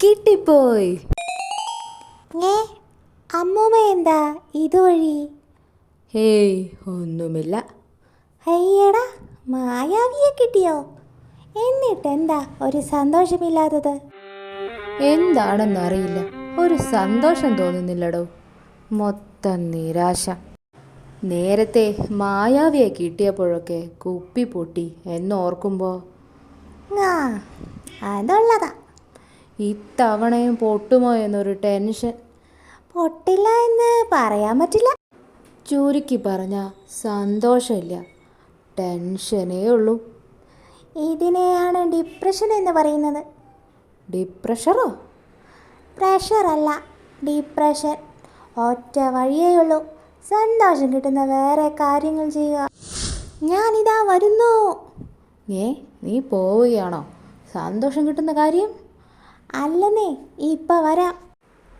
കിട്ടിപ്പോയി. ഏ അമ്മൂമ്മ എന്താ ഇതുവഴി? ഹേയ് ഒന്നുമില്ല. അയ്യടാ മായാവിയെ കിട്ടിയോ? എന്നിട്ട് എന്താ ഒരു സന്തോഷമില്ലാത്തത്? എന്താണെന്നറിയില്ല. ഒരു സന്തോഷം തോന്നുന്നില്ലടോ. മൊത്തം നിരാശ. നേരത്തെ മായാവിയെ കിട്ടിയപ്പോഴൊക്കെ കുപ്പി പൊട്ടി എന്നോർക്കുമ്പോൾ ആ അതുള്ളതാ. ഇത്തവണയും പൊട്ടുമോ എന്നൊരു ടെൻഷൻ. പൊട്ടില്ല എന്ന് പറയാൻ പറ്റില്ല. ചുരുക്കി പറഞ്ഞ സന്തോഷമില്ല. ടെൻഷനേ ഉള്ളൂ. ഇതിനെയാണ് ഡിപ്രഷൻ എന്ന് പറയുന്നത്. ഡിപ്രഷറോ? പ്രഷറല്ല ഡിപ്രഷൻ. ഒറ്റ വഴിയേ ഉള്ളൂ. സന്തോഷം കിട്ടുന്ന വേറെ കാര്യങ്ങൾ ചെയ്യുക. ഞാനിതാ വരുന്നു. ഏ നീ പോവുകയാണോ? സന്തോഷം കിട്ടുന്ന കാര്യം? അല്ലെന്നേ ഇപ്പൊ വരാം.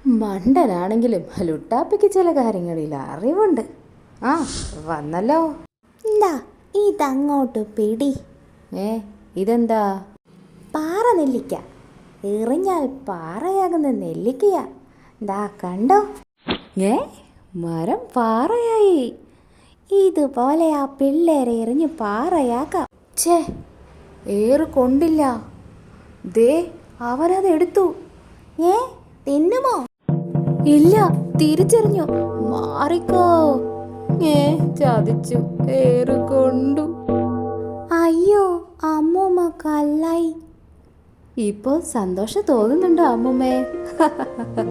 മണ്ടനാണെങ്കിലും ലുട്ടാപ്പിക്ക് ചില കാര്യങ്ങളിൽ അറിവുണ്ട്. ആ വന്നല്ലോ. എന്താ ഇതങ്ങോട്ട് പിടി. ഏ ഇതെന്താ? പാറ നെല്ലിക്ക. എറിഞ്ഞാൽ പാറയാകുന്ന നെല്ലിക്കയാ. ദാ കണ്ടോ? ഏ മരം പാറയായി. ഇതുപോലെ ആ പിള്ളേരെ എറിഞ്ഞ് പാറയാക്കാം. ഛേ ഏറ് കൊണ്ടില്ല. ദേ അവനത് എടുത്തു ഏ തിന്നുമോ? ഇല്ല തിരിച്ചറിഞ്ഞു. മാറിക്കോ. ഏ ചതിച്ചു കൊണ്ടു. അയ്യോ അമ്മൂമ്മ കല്ലായി ഇപ്പോ സന്തോഷം തോന്നുന്നുണ്ടോ അമ്മുമ്മേ?